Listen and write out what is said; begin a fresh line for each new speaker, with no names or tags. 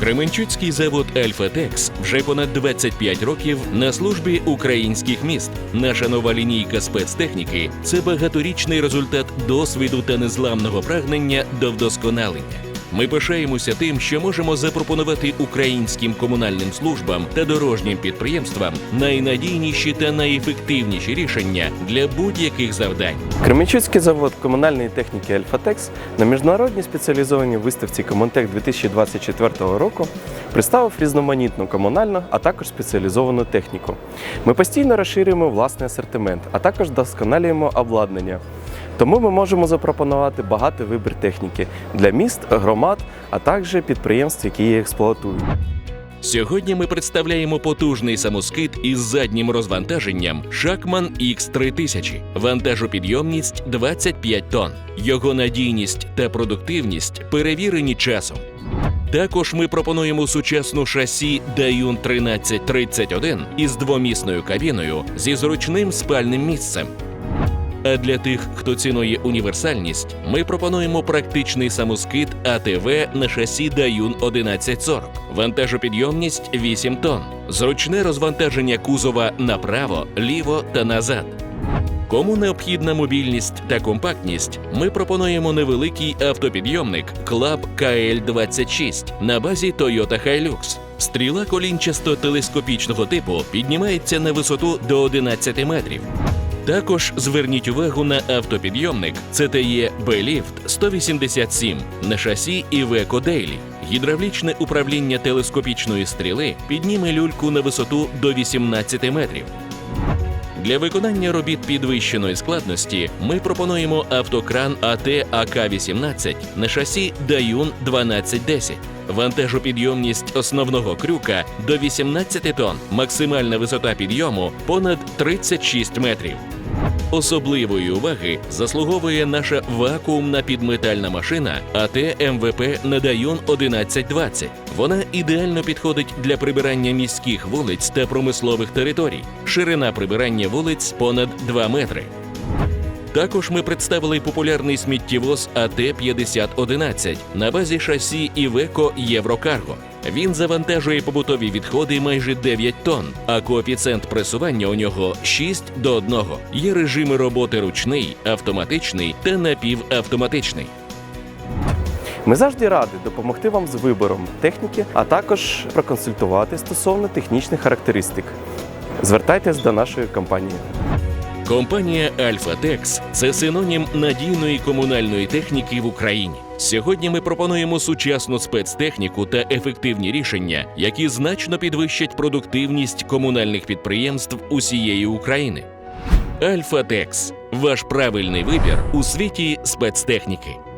Кременчуцький завод Альфа-Текс вже понад 25 років на службі українських міст. Наша нова лінійка спецтехніки це багаторічний результат досвіду та незламного прагнення до вдосконалення. Ми пишаємося тим, що можемо запропонувати українським комунальним службам та дорожнім підприємствам найнадійніші та найефективніші рішення для будь-яких завдань.
Кременчуцький завод комунальної техніки Альфатекс на міжнародній спеціалізованій виставці Комунтех 2024 року представив різноманітну комунальну, а також спеціалізовану техніку. Ми постійно розширюємо власний асортимент, а також вдосконалюємо обладнання. Тому ми можемо запропонувати багатий вибір техніки для міст, громад, а також підприємств, які її експлуатують.
Сьогодні ми представляємо потужний самоскид із заднім розвантаженням Шакман X3000. Вантажопідйомність 25 тонн. Його надійність та продуктивність перевірені часом. Також ми пропонуємо сучасну шасі Dayun 1331 із двомісною кабіною зі зручним спальним місцем. А для тих, хто цінує універсальність, ми пропонуємо практичний самоскид АТВ на шасі Dayun 1140. Вантажопідйомність 8 тонн. Зручне розвантаження кузова направо, ліво та назад. Кому необхідна мобільність та компактність, ми пропонуємо невеликий автопідйомник Club KL26 на базі Toyota Hilux. Стріла колінчасто телескопічного типу піднімається на висоту до 11 метрів. Також зверніть увагу на автопідйомник CTE B-Lift 187 на шасі Iveco Daily. Гідравлічне управління телескопічної стріли підніме люльку на висоту до 18 метрів. Для виконання робіт підвищеної складності ми пропонуємо автокран АТ АК-18 на шасі Даюн 1210. Вантажопідйомність основного крюка до 18 тонн, максимальна висота підйому понад 36 метрів. Особливої уваги заслуговує наша вакуумна підметальна машина АТ МВП на Dayun 1120. Вона ідеально підходить для прибирання міських вулиць та промислових територій. Ширина прибирання вулиць понад 2 метри. Також ми представили популярний сміттєвоз АТ-5011 на базі шасі Iveco Єврокарго. Він завантажує побутові відходи майже 9 тонн, а коефіцієнт пресування у нього 6 до 1. Є режими роботи ручний, автоматичний та напівавтоматичний.
Ми завжди раді допомогти вам з вибором техніки, а також проконсультувати стосовно технічних характеристик. Звертайтесь до нашої компанії.
Компанія Альфа-Текс це синонім надійної комунальної техніки в Україні. Сьогодні ми пропонуємо сучасну спецтехніку та ефективні рішення, які значно підвищать продуктивність комунальних підприємств усієї України. Альфа-Текс ваш правильний вибір у світі спецтехніки.